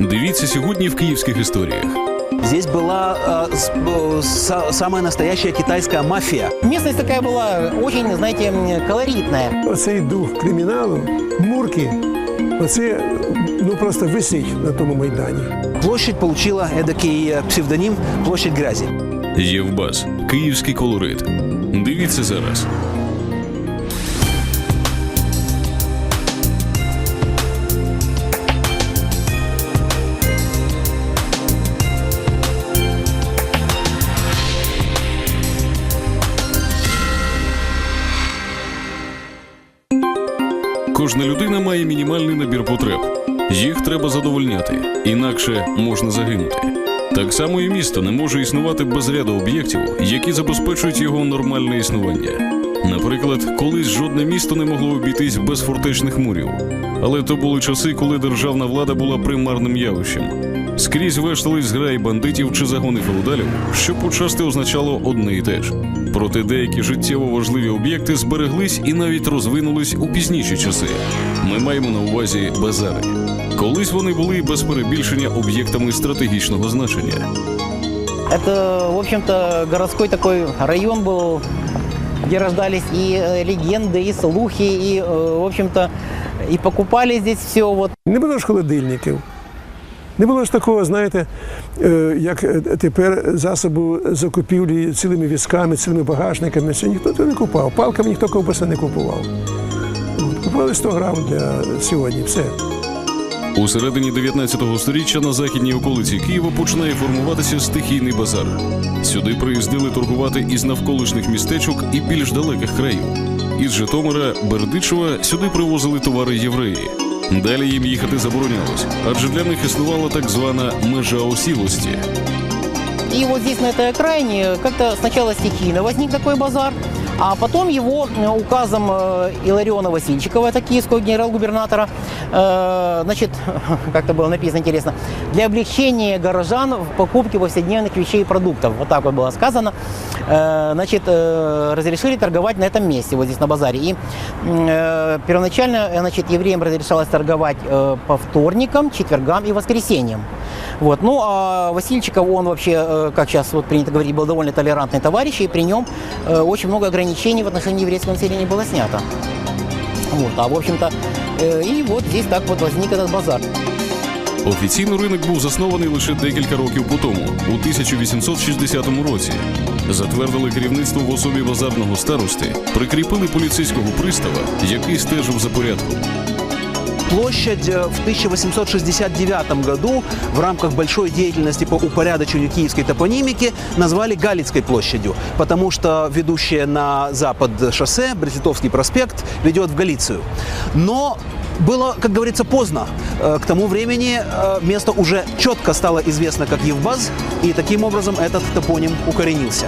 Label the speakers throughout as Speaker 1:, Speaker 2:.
Speaker 1: Дивіться сьогодні в київських історіях.
Speaker 2: Здесь была э, с- э, са- самая настоящая китайская мафия.
Speaker 3: Местность такая была очень, знаете, м, колоритная.
Speaker 4: Оцей дух криміналу, мурки, оце ну просто висить на тому майдані.
Speaker 2: Площадь получила эдакий э, псевдоним «Площадь грязи».
Speaker 1: Євбас. Київський колорит. Дивіться зараз. Кожна людина має мінімальний набір потреб. Їх треба задовольняти, інакше можна загинути. Так само і місто не може існувати без ряду об'єктів, які забезпечують його нормальне існування. Наприклад, колись жодне місто не могло обійтись без фортечних мурів. Але то були часи, коли державна влада була примарним явищем. Скрізь вештались зграї бандитів чи загони феодалів, що почасти означало одне і те ж. Проте деякі життєво важливі об'єкти збереглись і навіть розвинулись у пізніші часи. Ми маємо на увазі базари. Колись вони були без перебільшення об'єктами стратегічного значення.
Speaker 3: Это, в общем-то, городской такой район был, где рождались и э, легенды, и слухи, и, э, в общем-то, и покупали здесь все. Вот.
Speaker 4: Не було ж холодильників. Не було ж такого, знаєте, е, як е, тепер засобу закупівлі цілими візками, цілими багажниками. Це ніхто того не купував. Палками ніхто ковбаси не купував. Купували 100 грам для сьогодні. Все.
Speaker 1: У середині 19 століття на західній околиці Києва починає формуватися стихійний базар. Сюди приїздили торгувати із навколишніх містечок і більш далеких країв. Із Житомира, Бердичева сюди привозили товари євреї. Далі їм їхати заборонялось, адже для них існувала так звана межа осілості.
Speaker 3: И вот здесь, на этой окраине, как-то сначала стихийно возник такой базар, а потом его э, указом э, Илариона Васильчикова, это киевского генерал-губернатора, э, значит, как то было написано интересно, для облегчения горожан в покупке повседневных вещей и продуктов, вот так вот было сказано, э, значит, э, разрешили торговать на этом месте, вот здесь на базаре. И э, первоначально, э, значит, евреям разрешалось торговать э, по вторникам, четвергам и воскресеньям. Вот. Ну, а Васильчиков, он вообще, э, как сейчас вот принято говорить, был довольно толерантный товарищ, и при нем э, очень много ограничений в отношении еврейского населения было снято. Вот. А, в общем-то, э, и вот здесь так вот возник этот базар.
Speaker 1: Офіційно ринок був заснований лише декілька років по тому, у 1860 році. Затвердили керівництво в особі базарного старости, прикріпили поліцейського пристава, який стежив за порядком.
Speaker 2: Площадь э, в 1869 году в рамках большой деятельности по упорядочению киевской топонимики назвали Галицкой площадью, потому что ведущее на запад шоссе, Брезитовский проспект, ведет в Галицию. Но было, как говорится, поздно. Э, К тому времени э, место уже четко стало известно как Евбаз, и таким образом этот топоним укоренился.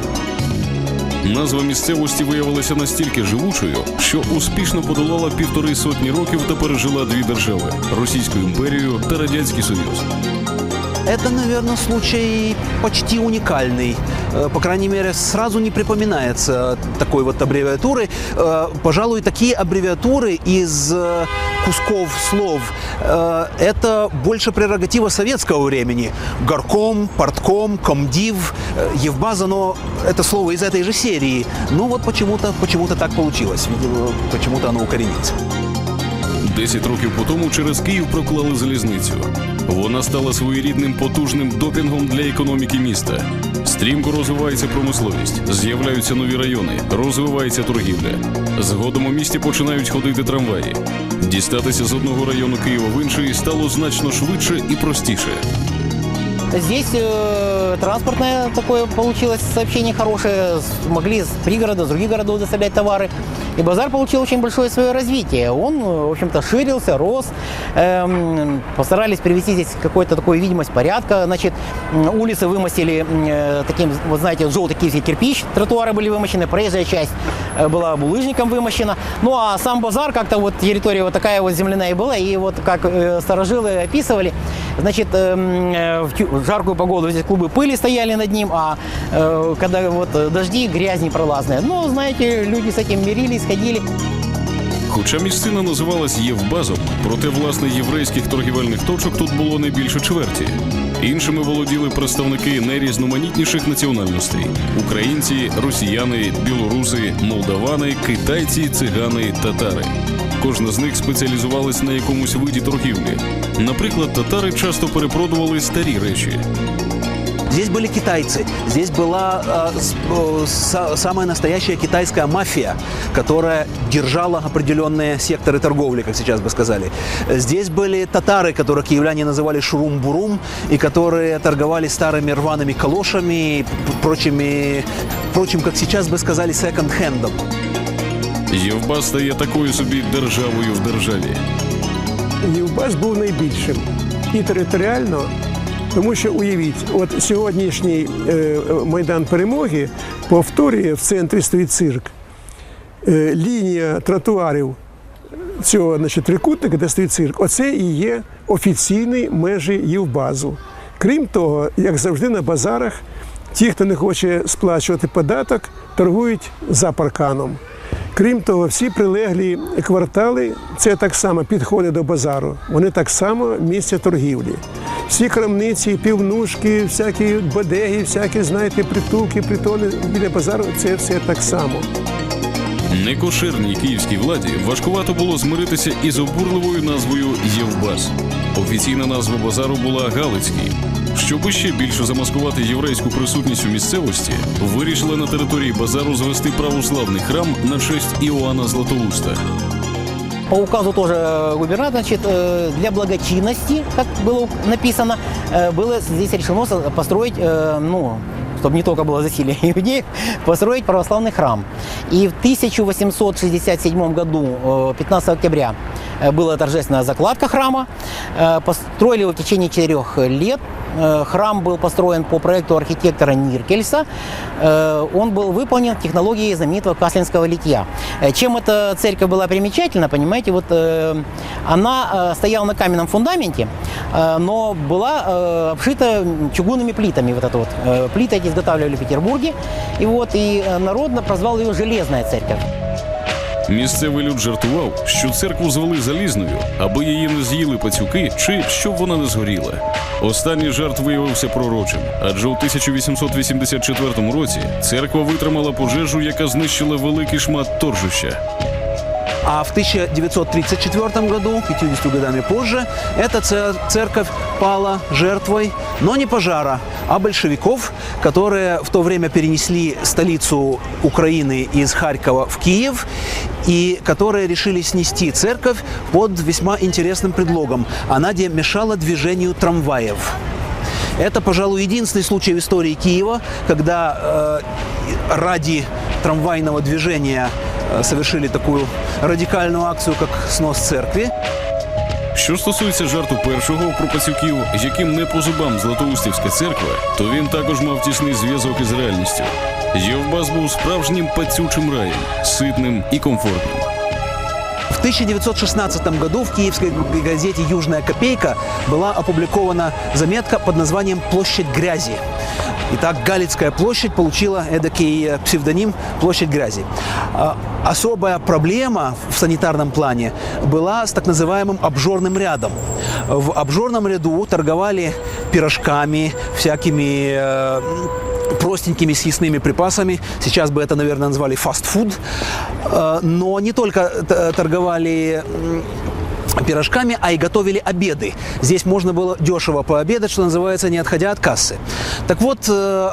Speaker 1: Назва місцевості виявилася настільки живучою, що успішно подолала півтори сотні років та пережила дві держави Російську імперію та Радянський Союз.
Speaker 2: Это, наверное, случай почти уникальный. Э, По крайней мере, сразу не припоминается такой вот аббревиатуры. Э, Пожалуй, такие аббревиатуры из э, кусков слов э, это больше прерогатива советского времени. Горком, портком, комдив, э, Евбаз, оно это слово из этой же серии. Ну вот почему-то почему так получилось. Видимо, почему-то оно укоренится.
Speaker 1: Десять років по тому через Київ проклали залізницю. Вона стала своєрідним потужним допінгом для економіки міста. Стрімко розвивається промисловість, з'являються нові райони, розвивається торгівля. Згодом у місті починають ходити трамваї. Дістатися з одного району Києва в інший стало значно швидше і простіше.
Speaker 3: Здесь э, транспортное такое получилось сообщение хорошее. Могли с пригорода, с других городов доставлять товары. И базар получил очень большое свое развитие. Он, э, в общем-то, ширился, рос. Эм, постарались привести здесь какую-то такую видимость порядка. Значит, улицы вымостили э, таким, вот знаете, желтый киевский кирпич. Тротуары были вымощены, проезжая часть э, была булыжником вымощена. Ну а сам базар как-то вот территория вот такая вот земляная была. И вот как э, старожилы описывали, значит, эм, э, в тю- в жаркую погоду здесь клубы пыли стояли над ним, а э, когда вот э, дожди, грязь непролазная. Ну, знаете, люди с этим мирились, ходили.
Speaker 1: Хоча місцина називалась Євбазом, проте власне єврейських торгівельних точок тут було не більше чверті. Іншими володіли представники найрізноманітніших національностей: українці, росіяни, білоруси, молдавани, китайці, цигани, татари. Кожна з них спеціалізувалась на якомусь виді торгівлі. Наприклад, татари часто перепродували старі речі,
Speaker 2: Здесь были китайцы, здесь была э, с- э, са- самая настоящая китайская мафия, которая держала определенные секторы торговли, как сейчас бы сказали. Здесь были татары, которых киевляне называли шурум-бурум, и которые торговали старыми рваными калошами и п- прочими, прочим, как сейчас бы сказали, секонд-хендом.
Speaker 1: Євбаз стає такою собі державою в державі.
Speaker 4: Євбас був найбільшим і територіально, тому що уявіть, от сьогоднішній е, майдан перемоги повторює в центрі стоїть цирк. Е, лінія тротуарів цього значить, трикутника, де стоїть цирк, оце і є офіційні межі Євбазу. Крім того, як завжди на базарах, ті, хто не хоче сплачувати податок, торгують за парканом. Крім того, всі прилеглі квартали це так само підходи до базару. Вони так само місця торгівлі. Всі крамниці, півнушки, всякі бодеги, всякі, знаєте, притулки, притони біля базару це все так само.
Speaker 1: Некошерній київській владі важкувато було змиритися із обурливою назвою Євбас. Офіційна назва базару була Галицький. Щоб ще більше замаскувати єврейську присутність у місцевості, вирішили на території базару звести православний храм на честь Іоанна Златоуста.
Speaker 3: По указу тоже губернатора, значит, э, для благочинности, как было написано, э, было здесь решено со- построить, э, ну, чтобы не только было засилие иудеев, построить православный храм. И в 1867 году, э, 15 октября, э, была торжественная закладка храма. Э, Построили его в течение четырех лет. Э, Храм был построен по проекту архитектора Ниркельса. Э, Он был выполнен в технологии знаменитого каслинского литья. Э, Чем эта церковь была примечательна, понимаете, вот э, она э, стояла на каменном фундаменте, э, но была э, обшита чугунными плитами. Вот это вот. Э, Плиты эти изготавливали в Петербурге. И вот и э, народ прозвал ее «Железная церковь».
Speaker 1: Місцевий люд жартував, що церкву звели залізною, аби її не з'їли пацюки, чи щоб вона не згоріла. Останній жарт виявився пророчим, адже у 1884 році церква витримала пожежу, яка знищила великий шмат торжища.
Speaker 2: А в 1934 году, 50 годами позже, эта це- церковь пала жертвой, но не пожара, а большевиков, которые в то время перенесли столицу Украины из Харькова в Киев и которые решили снести церковь под весьма интересным предлогом. Она де- мешала движению трамваев. Это, пожалуй, единственный случай в истории Киева, когда э, ради трамвайного движения совершили такую радикальную акцию, как снос церкви.
Speaker 1: Що стосується жарту першого про пацюків, яким не по зубам Златоустівська церква, то він також мав тісний зв'язок із реальністю. Євбас був справжнім пацючим раєм, ситним і комфортним.
Speaker 2: В 1916 году в киевской газете «Южная копейка» была опубликована заметка под названием «Площадь грязи». Итак, Галицкая площадь получила эдакий э, псевдоним «Площадь грязи». А, Особая проблема в санитарном плане была с так называемым обжорным рядом. В обжорном ряду торговали пирожками, всякими э, простенькими съестными припасами. Сейчас бы это, наверное, назвали фастфуд. Э, Но не только т- торговали пирожками, а и готовили обеды. Здесь можно было дешево пообедать, что называется, не отходя от кассы. Так вот, э,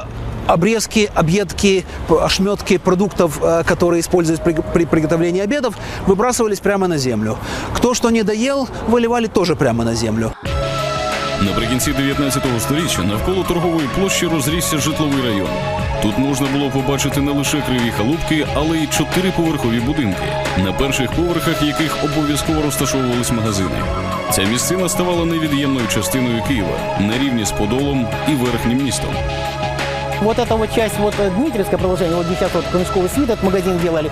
Speaker 2: обрезки, объедки, ошметки продуктов, э, которые используют при, при приготовлении обедов, выбрасывались прямо на землю. Кто что не доел, выливали тоже прямо на землю.
Speaker 1: Наприкінці 19 століття навколо торгової площі розрісся житловий район. Тут можна було побачити не лише криві халупки, але й чотириповерхові будинки, на перших поверхах яких обов'язково розташовувались магазини. Ця місцина ставала невід'ємною частиною Києва на рівні з Подолом і верхнім містом.
Speaker 3: Вот эта вот часть, вот э, Дмитриевское продолжение, вот где сейчас вот Камешковый свит, этот магазин делали.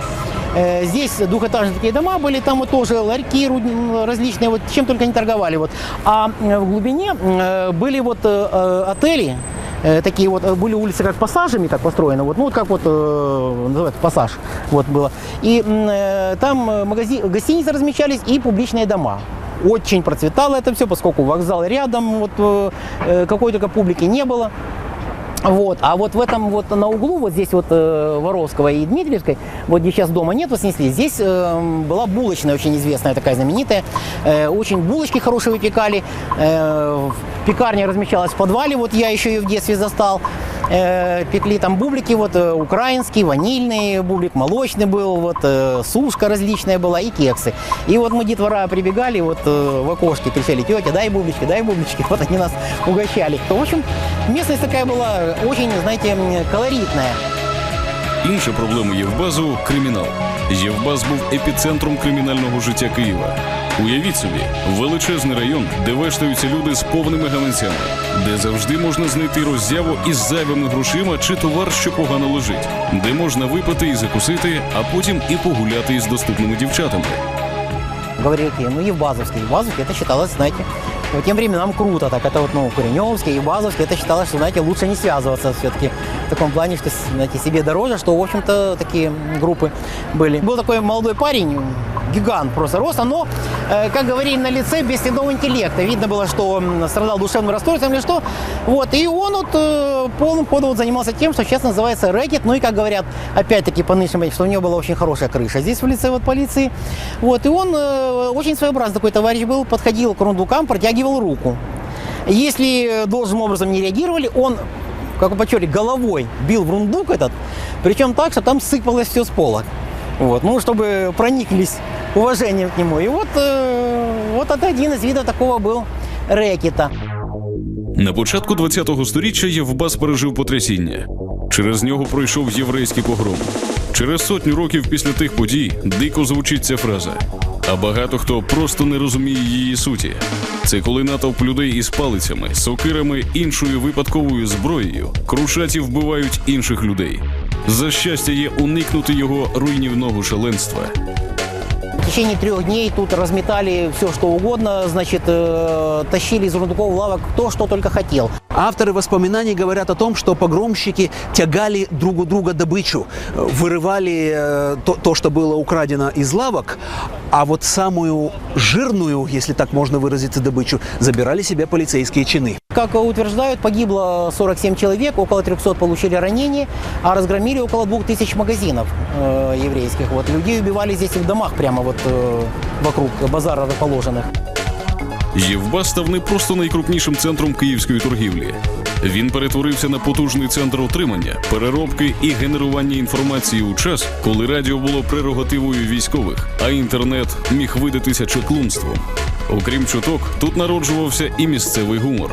Speaker 3: Э, Здесь двухэтажные такие дома были, там вот тоже ларьки ру- различные, вот чем только не торговали. Вот. А э, в глубине э, были вот э, э, отели, э, такие вот, э, были улицы как пассажами так построены, вот, ну вот как вот э, называется пассаж, вот было. И м, э, там э, магазин, гостиницы размещались и публичные дома. Очень процветало это все, поскольку вокзал рядом, вот э, э, какой только публики не было. Вот. А вот в этом вот на углу, вот здесь вот э, Воровского и Дмитриевской, вот где сейчас дома нет, вот снесли, здесь э, была булочная очень известная, такая знаменитая. Э, очень булочки хорошие выпекали. Э, пекарня размещалась в подвале, вот я еще ее в детстве застал. Э, пекли там бублики, вот э, украинский, ванильный бублик, молочный был, вот э, сушка различная была и кексы. И вот мы детвора прибегали, вот э, в окошке кричали, тетя, дай бублички, дай бублички, вот они нас угощали. В общем, местность такая была очень, знаете, м, колоритная.
Speaker 1: Інша проблема Євбазу кримінал. Євбаз був епіцентром кримінального життя Києва. Уявіть собі, величезний район, де вештаються люди з повними гаманцями, де завжди можна знайти роззяву із зайвими грошима чи товар, що погано лежить, де можна випити і закусити, а потім і погуляти із доступними дівчатами.
Speaker 3: Говорили, какие, ну, Евбазовский. Евбазовский, это считалось, знаете, по тем временам круто. Так это вот, ну, Куреневский, Евбазовский, это считалось, что, знаете, лучше не связываться все-таки в таком плане, что, знаете, себе дороже, что, в общем-то, такие группы были. Был такой молодой парень, гигант просто роста, но, э, как говорили на лице, без следов интеллекта. Видно было, что страдал душевным расстройством или что. Вот, и он вот э, полным ходом вот занимался тем, что сейчас называется рэкет. Ну и, как говорят, опять-таки по нынешнему, что у него была очень хорошая крыша здесь в лице вот полиции. Вот, и он э, очень своеобразный такой товарищ был, подходил к рундукам, протягивал руку. Если должным образом не реагировали, он, как вы почули, головой бил в рундук этот, причем так, что там сыпалось все с пола. Вот, ну, чтобы прониклись уважением к нему. И вот, э, вот это один из видов такого был рэкета.
Speaker 1: На початку ХХ століття Євбас пережив потрясіння. Через нього пройшов єврейський погром. Через сотню років після тих подій дико звучить ця фраза. А багато хто просто не розуміє її суті. Це коли натовп людей із палицями, сокирами, іншою випадковою зброєю крушаті вбивають інших людей. За щастя є уникнути його руйнівного шаленства.
Speaker 3: В течение трех дней тут разметали все, что угодно, значит, э, тащили из рундуков лавок кто что только хотел.
Speaker 2: Авторы воспоминаний говорят о том, что погромщики тягали друг у друга добычу, э, вырывали э, то, то, что было украдено из лавок, а вот самую жирную, если так можно выразиться, добычу забирали себе полицейские чины.
Speaker 3: Как утверждают, погибло 47 человек, около 300 получили ранения, а разгромили около 2000 магазинов э, еврейских. Вот. Людей убивали здесь и в домах прямо вот э, вокруг базара расположенных.
Speaker 1: Євбас став не просто найкрупнішим центром київської торгівлі. Він перетворився на потужний центр отримання, переробки і генерування інформації у час, коли радіо було прерогативою військових, а інтернет міг видатися чеклунством. Окрім чуток, тут народжувався і місцевий гумор.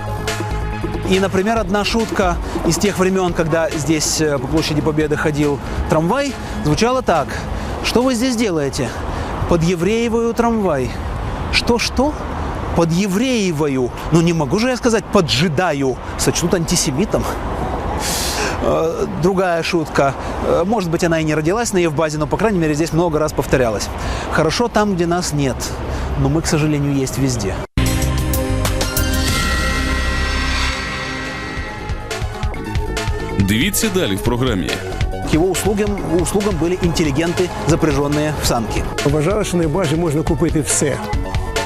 Speaker 2: И, например, одна шутка из тех времен, когда здесь э, по площади Победы ходил трамвай, звучала так. Что вы здесь делаете? Под евреевую трамвай. Что-что? Под евреевою. Ну не могу же я сказать поджидаю. Сочтут антисемитом. Э, Другая шутка. Э, Может быть, она и не родилась на Евбазе, но, по крайней мере, здесь много раз повторялась. Хорошо там, где нас нет. Но мы, к сожалению, есть везде.
Speaker 1: Дивіться далі в програмі.
Speaker 2: К его услугам, услугам были интеллигенты, запряженные в санки.
Speaker 4: Вважали, що на базі можна купити все.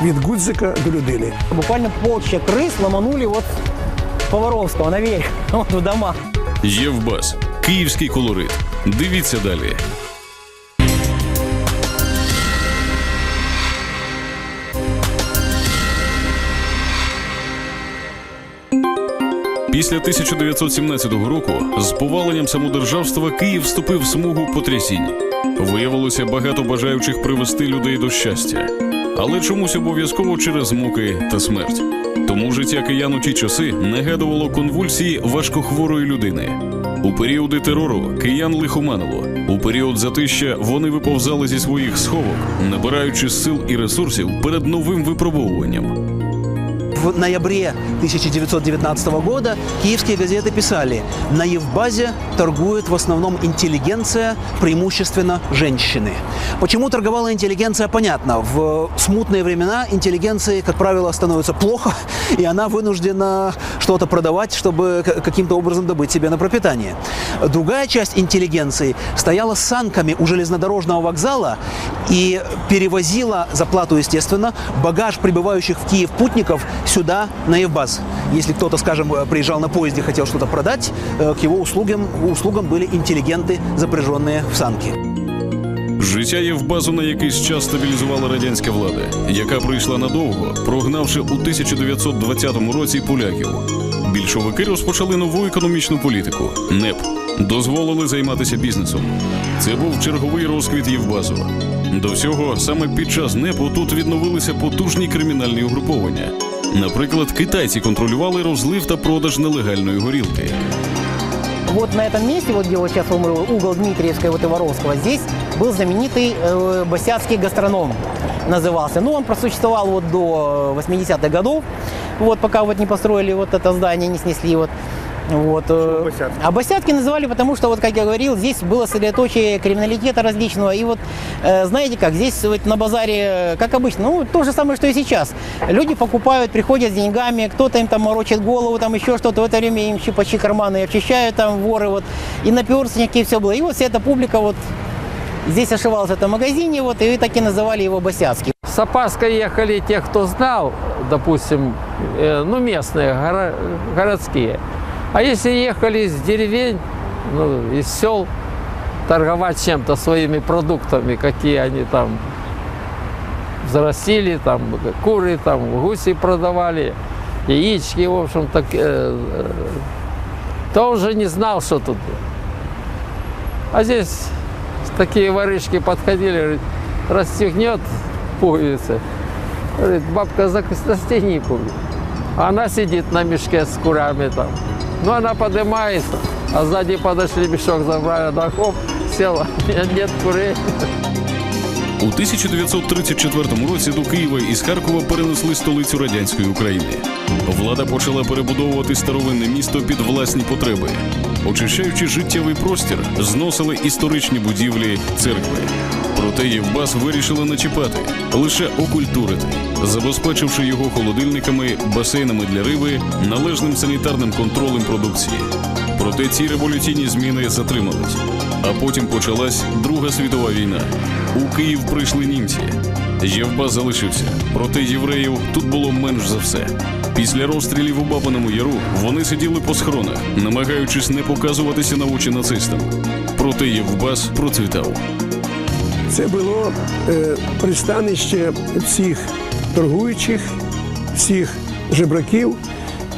Speaker 4: Від гудзика до людини.
Speaker 3: Буквально полчища крыс ломанули вот по Воровского наверх, вот в дома.
Speaker 1: Євбас. Київський колорит. Дивіться далі. Після 1917 року з поваленням самодержавства Київ вступив в смугу потрясінь. Виявилося багато бажаючих привести людей до щастя, але чомусь обов'язково через муки та смерть. Тому життя киян у ті часи нагадувало конвульсії важкохворої людини. У періоди терору киян лихоманило. У період затища вони виповзали зі своїх сховок, набираючи сил і ресурсів перед новим випробовуванням.
Speaker 2: В ноябре 1919 года киевские газеты писали, на Евбазе торгует в основном интеллигенция, преимущественно женщины. Почему торговала интеллигенция, понятно. В смутные времена интеллигенции, как правило, становится плохо, и она вынуждена что-то продавать, чтобы каким-то образом добыть себе на пропитание. Другая часть интеллигенции стояла с санками у железнодорожного вокзала и перевозила, за плату, естественно, багаж прибывающих в Киев путников сюда, на Евбаз. Если кто-то, скажем, э, приезжал на поезде, хотел что-то продать, э, к его услугам, услугам были интеллигенты, запряженные в санки.
Speaker 1: Життя Євбазу на якийсь час стабілізувала радянська влада, яка прийшла надовго, прогнавши у 1920 році поляків. Більшовики розпочали нову економічну політику НЕП. Дозволили займатися бізнесом. Це був черговий розквіт Євбазу. До всього, саме під час НЕПу тут відновилися потужні кримінальні угруповання. Наприклад, китайці контролювали розлив та продаж нелегальної горілки.
Speaker 3: Вот на этом месте, вот где вот сейчас угол Дмитриевской вот и Воровского, здесь был знаменитый э, босяцкий гастроном назывался. Ну, он просуществовал вот до 80-х годов, вот пока вот не построили вот это здание, не снесли вот. Вот. э, А Босятки называли, потому что, вот как я говорил, здесь было средоточие криминалитета различного. И вот, э, знаете как, здесь вот на базаре, э, как обычно, ну, то же самое, что и сейчас. Люди покупают, приходят с деньгами, кто-то им там морочит голову, там еще что-то. В это время им щипачи карманы очищают, там воры, вот. И наперстники, и все было. И вот вся эта публика вот здесь ошивалась в этом магазине, вот, и так и называли его Босяцкий.
Speaker 5: С опаской ехали те, кто знал, допустим, э, ну, местные, горо- городские. А если ехали из деревень, ну, из сел, торговать чем-то, своими продуктами, какие они там взрастили, там, куры, там, гуси продавали, яички, в общем, так, э, э, то он же не знал, что тут. А здесь такие ворышки подходили, говорит, расстегнет пуговицы. Говорит, бабка за застегни пуговицу. А Она сидит на мешке с курами там. Ну, она поднимается, а сзади подошли, мешок забрали, да хоп, села, нет курей.
Speaker 1: У 1934 році до Києва із Харкова перенесли столицю радянської України. Влада почала перебудовувати старовинне місто під власні потреби. Очищаючи життєвий простір, зносили історичні будівлі церкви. Проте Євбас вирішили не чіпати, лише окультурити, забезпечивши його холодильниками, басейнами для риби, належним санітарним контролем продукції. Проте ці революційні зміни затримались. А потім почалась Друга світова війна. У Київ прийшли німці. Євбас залишився, проте євреїв тут було менш за все. Після розстрілів у Бабаному Яру вони сиділи по схронах, намагаючись не показуватися на очі нацистам. Проте Євбас процвітав.
Speaker 4: Це було е, пристанище всіх торгуючих, всіх жебраків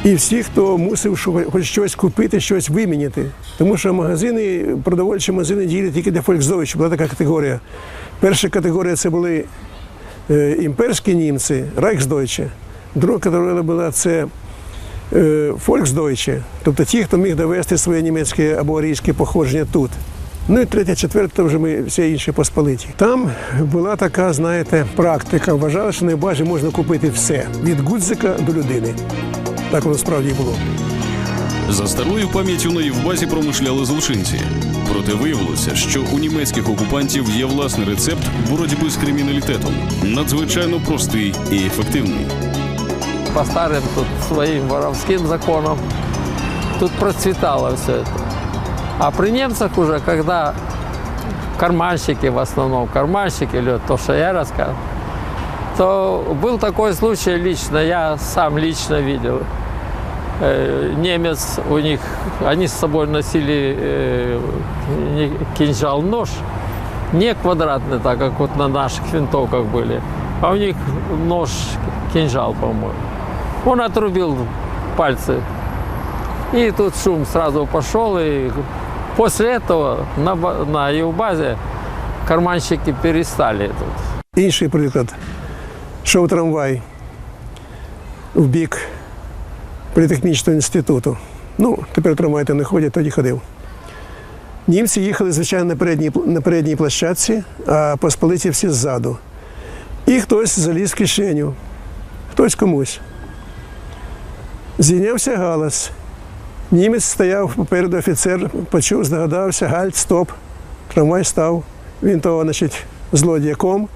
Speaker 4: і всіх, хто мусив хоч щось купити, щось виміняти. Тому що магазини, продовольчі магазини діяли тільки для Volksdeutsch, була така категорія. Перша категорія це були е, імперські німці, Reichsdeutsche. Друга категорія була це е, Volksdeutsche, тобто ті, хто міг довести своє німецьке або арійське походження тут. Ну і третя, четверта, вже ми всі інші посполиті. Там була така, знаєте, практика. Вважали, що на базі можна купити все від гудзика до людини. Так воно справді і було.
Speaker 1: За старою пам'яттю на Євбазі промишляли злочинці. Проте виявилося, що у німецьких окупантів є власний рецепт боротьби з криміналітетом, надзвичайно простий і ефективний.
Speaker 5: По старым тут своим воровским законам тут процветало все это. А при немцах уже, когда карманщики, в основном карманщики, или то, что я рассказывал, то был такой случай лично, я сам лично видел. Э, Немец у них, они с собой носили э, не кинжал, нож, не квадратный, так как вот на наших винтовках были, а у них нож, кинжал, по-моему. Он отрубил пальцы. И тут шум сразу пошел. И после этого на, на Евбазе карманщики перестали тут.
Speaker 4: Інший приклад. Йшов трамвай в бік політехнічного інституту. Ну, тепер трамвай там не ходять, тоді ходив. Німці їхали, звичайно, на передній, на передній площадці, а посполиті всі ззаду. І хтось заліз в кишеню, хтось комусь. Зійнявся галас. Німець стояв попереду офіцер, почув, здогадався, гальт, стоп. Трамвай став. Він того, значить, злодіяком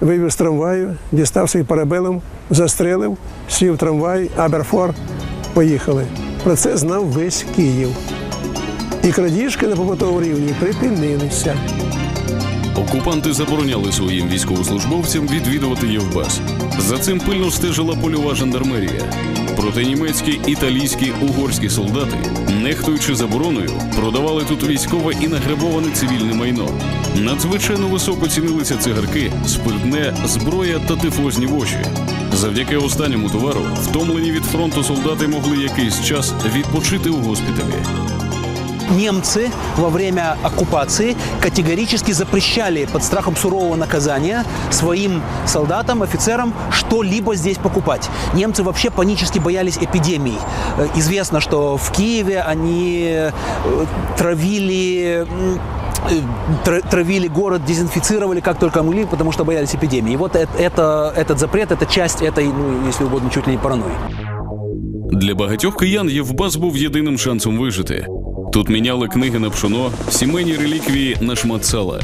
Speaker 4: вивів з трамваю, дістав свій парабелом, застрелив, сів трамвай, Аберфор поїхали. Про це знав весь Київ. І крадіжки на побутовому рівні припинилися.
Speaker 1: Окупанти забороняли своїм військовослужбовцям відвідувати Євбас. За цим пильно стежила польова жандармерія. Проте німецькі, італійські, угорські солдати, нехтуючи забороною, продавали тут військове і награбоване цивільне майно. Надзвичайно високо цінилися цигарки, спиртне, зброя та тифозні воші. Завдяки останньому товару, втомлені від фронту солдати могли якийсь час відпочити у госпіталі.
Speaker 2: Немцы во время оккупации категорически запрещали под страхом сурового наказания своим солдатам, офицерам что-либо здесь покупать. Немцы вообще панически боялись эпидемий. Э, Известно, что в Киеве они э, травили э, тра- травили город, дезинфицировали как только могли, потому что боялись эпидемии. И вот это, этот запрет, это часть этой, ну, если угодно, чуть ли не паранойи.
Speaker 1: Для багатьох киян Євбас був єдиним шансом вижити. Тут міняли книги на пшоно, сімейні реліквії на шмат сала.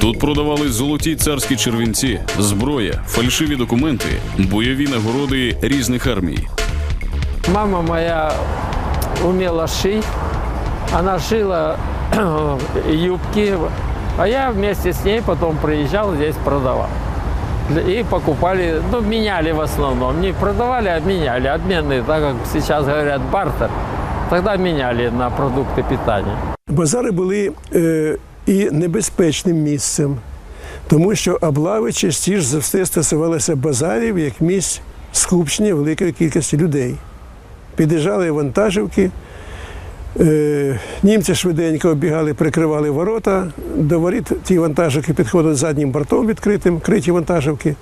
Speaker 1: Тут продавали золоті царські червінці, зброя, фальшиві документи, бойові нагороди різних армій.
Speaker 5: Мама моя умела шить. Она шила юбки, а я вместе с ней потом приезжал здесь продавал. И покупали, ну, меняли в основном. Не продавали, а меняли. Обменные, так как сейчас говорят, бартер. Тогда меняли на продукты питания.
Speaker 4: Базари були е, і небезпечним місцем, тому що облави частіше за все стосувалися базарів як місць скупчення великої кількості людей. Під'їжджали вантажівки, е, німці швиденько оббігали, прикривали ворота. До воріт ті вантажівки підходили заднім бортом відкритим, криті вантажівки.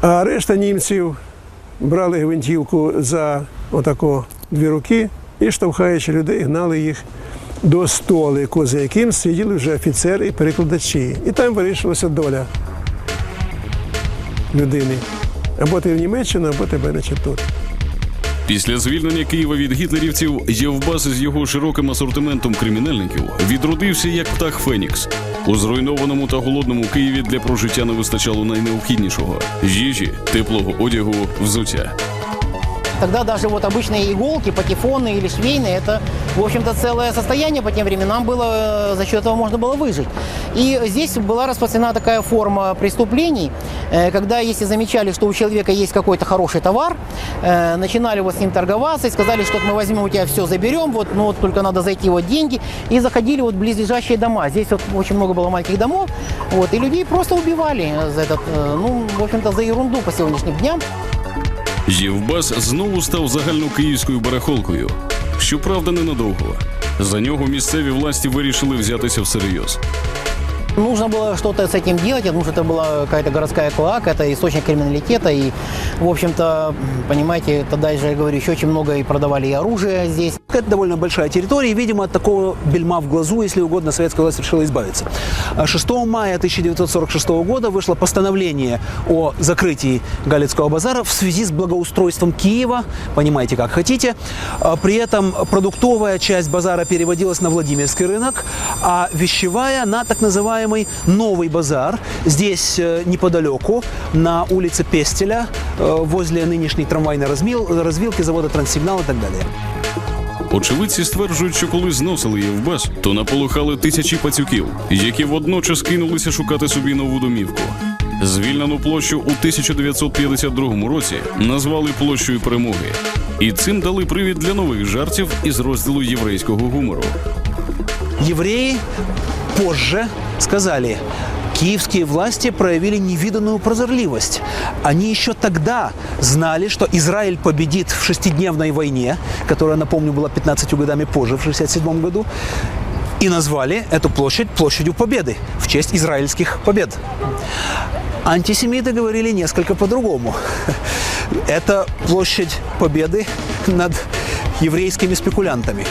Speaker 4: А решта німців брали гвинтівку за отако дві руки і, штовхаючи людей, гнали їх до столику, за яким сиділи вже офіцери і перекладачі. І там вирішилася доля людини. Або ти в Німеччину, або тебе не тут.
Speaker 1: Після звільнення Києва від гітлерівців Євбас з його широким асортиментом кримінальників відродився як птах Фенікс. У зруйнованому та голодному Києві для прожиття не вистачало найнеобхіднішого їжі, теплого одягу, взуття.
Speaker 3: Тогда даже вот обычные иголки, патефоны или швейные, это, в общем-то, целое состояние по тем временам было, э, за счет этого можно было выжить. И здесь была распространена такая форма преступлений, э, когда если замечали, что у человека есть какой-то хороший товар, э, начинали вот с ним торговаться и сказали, что мы возьмем у тебя все, заберем, вот, ну вот только надо зайти вот деньги, и заходили вот близлежащие дома. Здесь вот очень много было маленьких домов, вот, и людей просто убивали за этот, ну, в общем-то, за ерунду по сегодняшним дням.
Speaker 1: Євбас знову став загальнокиївською барахолкою. Щоправда, ненадовго. За нього місцеві власті вирішили взятися всерйоз.
Speaker 3: Нужно было что-то с этим делать, потому что это была какая-то городская клоака, это источник криминалитета. И, в общем-то, понимаете, тогда я говорю, еще очень много и продавали и оружие здесь.
Speaker 2: Это довольно большая территория, и, видимо, от такого бельма в глазу, если угодно, советская власть решила избавиться. А 6 мая 1946 года вышло постановление о закрытии Галицкого базара в связи с благоустройством Киева, понимаете, как хотите. А При этом продуктовая часть базара переводилась на Владимирский рынок, а вещевая на так называемый Новый базар. Здесь э, неподалеку, на улице Пестеля, возле нынешней трамвайной развилки завода «Транссигнал» и так далее.
Speaker 1: Очевидці стверджують, що коли зносили Євбас, то наполохали тисячі пацюків, які водночас кинулися шукати собі нову домівку. Звільнену площу у 1952 році назвали площею перемоги, і цим дали привід для нових жартів із розділу єврейського гумору.
Speaker 2: Евреи позже сказали, киевские власти проявили невиданную прозорливость. Они еще тогда знали, что Израиль победит в шестидневной войне, которая, напомню, была 15 годами позже, в 67 году, и назвали эту площадь площадью Победы в честь израильских побед. Антисемиты говорили несколько по-другому. Это площадь Победы над еврейскими спекулянтами.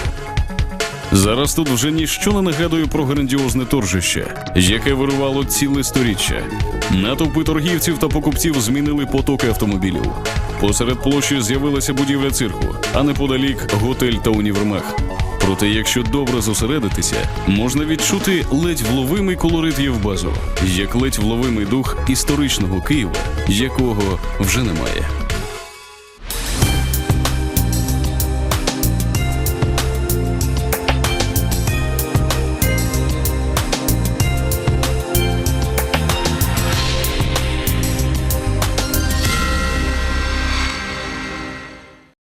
Speaker 1: Зараз тут вже ніщо не нагадує про грандіозне торжище, яке вирувало ціле сторіччя. Натовпи торгівців та покупців змінили потоки автомобілів. Посеред площі з'явилася будівля цирку, а неподалік готель та універмаг. Проте, якщо добре зосередитися, можна відчути ледь вловимий колорит Євбазу, як ледь вловимий дух історичного Києва, якого вже немає.